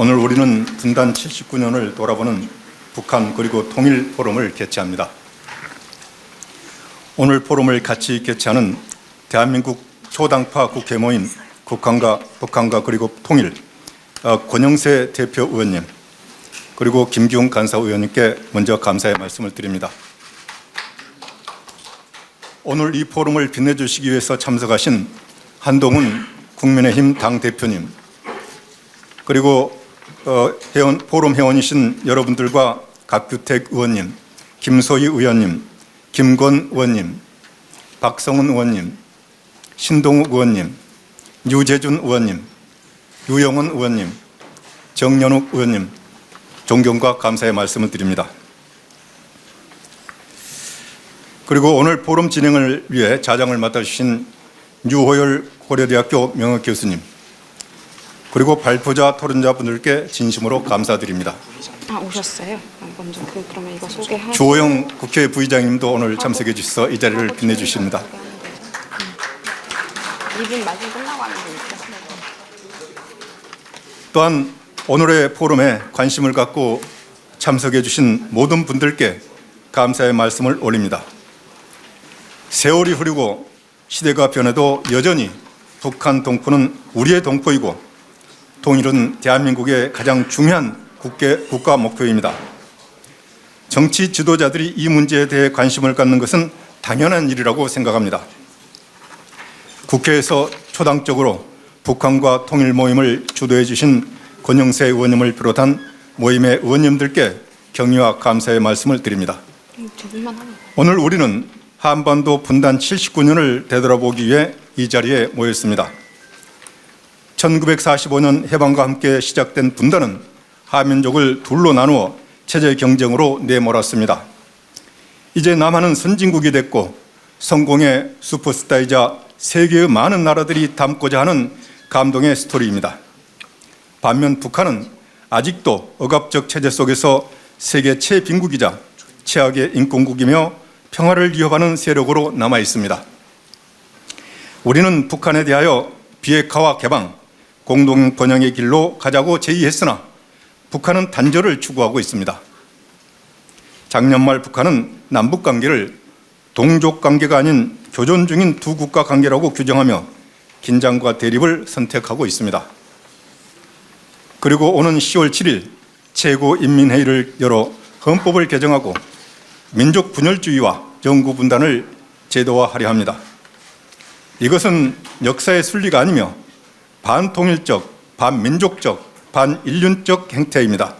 오늘 우리는 분단 79년을 돌아보는 북한 그리고 통일 포럼을 개최합니다. 오늘 포럼을 같이 개최하는 대한민국 초당파 국회 모임 국한과 북한과 그리고 통일 어, 권영세 대표 의원님 그리고 김기웅 간사 의원님께 먼저 감사의 말씀을 드립니다. 오늘 이 포럼을 빛내주시기 위해서 참석하신 한동훈 국민의힘 당 대표님 그리고 어, 회원, 포럼 회원이신 여러분들과 각규택 의원님, 김소희 의원님, 김권 의원님, 박성훈 의원님, 신동욱 의원님, 유재준 의원님, 유영원 의원님, 정연욱 의원님, 존경과 감사의 말씀을 드립니다. 그리고 오늘 포럼 진행을 위해 자장을 맡아주신 유호열 고려대학교 명예 교수님, 그리고 발표자 토론자 분들께 진심으로 감사드립니다. 아 오셨어요? 아, 먼저 그 그러면 이거 소개하. 주호영 국회 부의장님도 오늘 참석해 주셔서 이 자리를 빛내 주십니다. 이분 말씀 끝나고 하면 되니까. 또한 오늘의 포럼에 관심을 갖고 참석해 주신 모든 분들께 감사의 말씀을 올립니다. 세월이 흐르고 시대가 변해도 여전히 북한 동포는 우리의 동포이고 통일은 대한민국의 가장 중요한 국계, 국가 목표입니다. 정치 지도자들이 이 문제에 대해 관심을 갖는 것은 당연한 일이라고 생각합니다. 국회에서 초당적으로 북한과 통일 모임을 주도해 주신 권영세 의원님을 비롯한 모임의 의원님들께 경의와 감사의 말씀을 드립니다. 오늘 우리는 한반도 분단 79년을 되돌아보기 위해 이 자리에 모였습니다. 1945년 해방과 함께 시작된 분단은 한민족을 둘로 나누어 체제 경쟁으로 내몰았습니다. 이제 남한은 선진국이 됐고 성공의 슈퍼스타이자 세계의 많은 나라들이 담고자 하는 감동의 스토리입니다. 반면 북한은 아직도 억압적 체제 속에서 세계 최빈국이자 최악의 인권국이며 평화를 위협하는 세력으로 남아 있습니다. 우리는 북한에 대하여 비핵화와 개방, 공동 번영의 길로 가자고 제의했으나 북한은 단절을 추구하고 있습니다. 작년 말 북한은 남북 관계를 동족 관계가 아닌 교전 중인 두 국가 관계라고 규정하며 긴장과 대립을 선택하고 있습니다. 그리고 오는 10월 7일 최고인민회의를 열어 헌법을 개정하고 민족 분열주의와 정구 분단을 제도화하려 합니다. 이것은 역사의 순리가 아니며 반통일적, 반민족적, 반인륜적 행태입니다.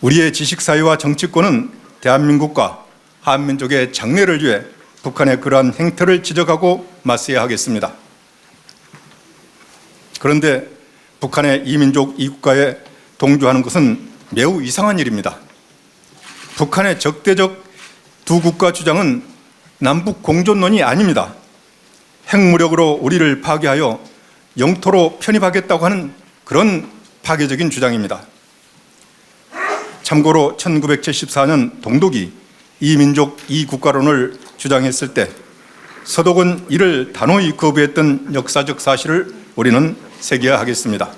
우리의 지식사회와 정치권은 대한민국과 한민족의 장래를 위해 북한의 그러한 행태를 지적하고 맞서야 하겠습니다. 그런데 북한의 이민족 이국가에 동조하는 것은 매우 이상한 일입니다. 북한의 적대적 두 국가 주장은 남북 공존론이 아닙니다. 핵무력으로 우리를 파괴하여 영토로 편입하겠다고 하는 그런 파괴적인 주장입니다. 참고로 1974년 동독이 이민족 이국가론을 주장했을 때 서독은 이를 단호히 거부했던 역사적 사실을 우리는 새겨야하겠습니다.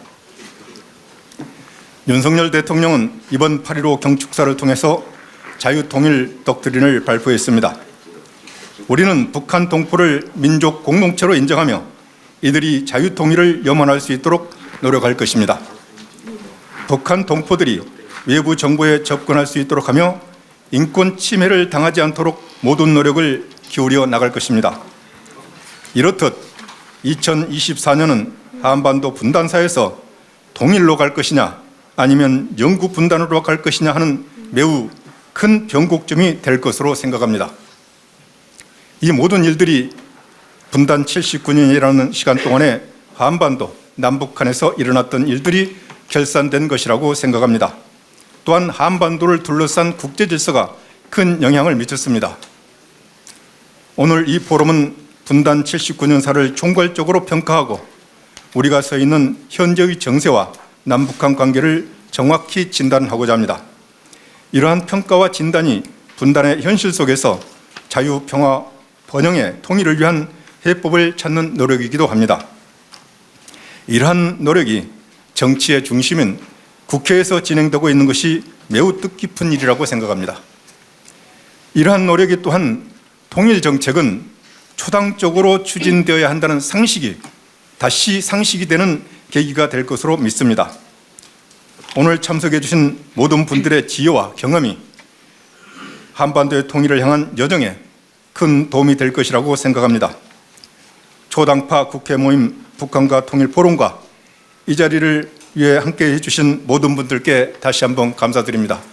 윤석열 대통령은 이번 8.15 경축사를 통해서 자유통일 독트린을 발표했습니다. 우리는 북한 동포를 민족 공동체로 인정하며 이들이 자유 통일을 염원할 수 있도록 노력할 것입니다. 북한 동포들이 외부 정보에 접근할 수 있도록 하며 인권 침해를 당하지 않도록 모든 노력을 기울여 나갈 것입니다. 이렇듯 2024년은 한반도 분단사에서 동일로 갈 것이냐 아니면 영구 분단으로 갈 것이냐 하는 매우 큰 변곡점이 될 것으로 생각합니다. 이 모든 일들이 분단 79년이라는 시간 동안에 한반도 남북한에서 일어났던 일들이 결산된 것이라고 생각합니다. 또한 한반도를 둘러싼 국제 질서가 큰 영향을 미쳤습니다. 오늘 이 포럼은 분단 79년사를 총괄적으로 평가하고 우리가 서 있는 현재의 정세와 남북한 관계를 정확히 진단하고자 합니다. 이러한 평가와 진단이 분단의 현실 속에서 자유, 평화, 번영의 통일을 위한 해법을 찾는 노력이기도 합니다. 이러한 노력이 정치의 중심인 국회에서 진행되고 있는 것이 매우 뜻깊은 일이라고 생각합니다. 이러한 노력이 또한 통일 정책은 초당적으로 추진되어야 한다는 상식이 다시 상식이 되는 계기가 될 것으로 믿습니다. 오늘 참석해 주신 모든 분들의 지혜와 경험이 한반도의 통일을 향한 여정에 큰 도움이 될 것이라고 생각합니다. 초당파 국회 모임 북한과 통일 포럼과 이 자리를 위해 함께 해주신 모든 분들께 다시 한번 감사드립니다.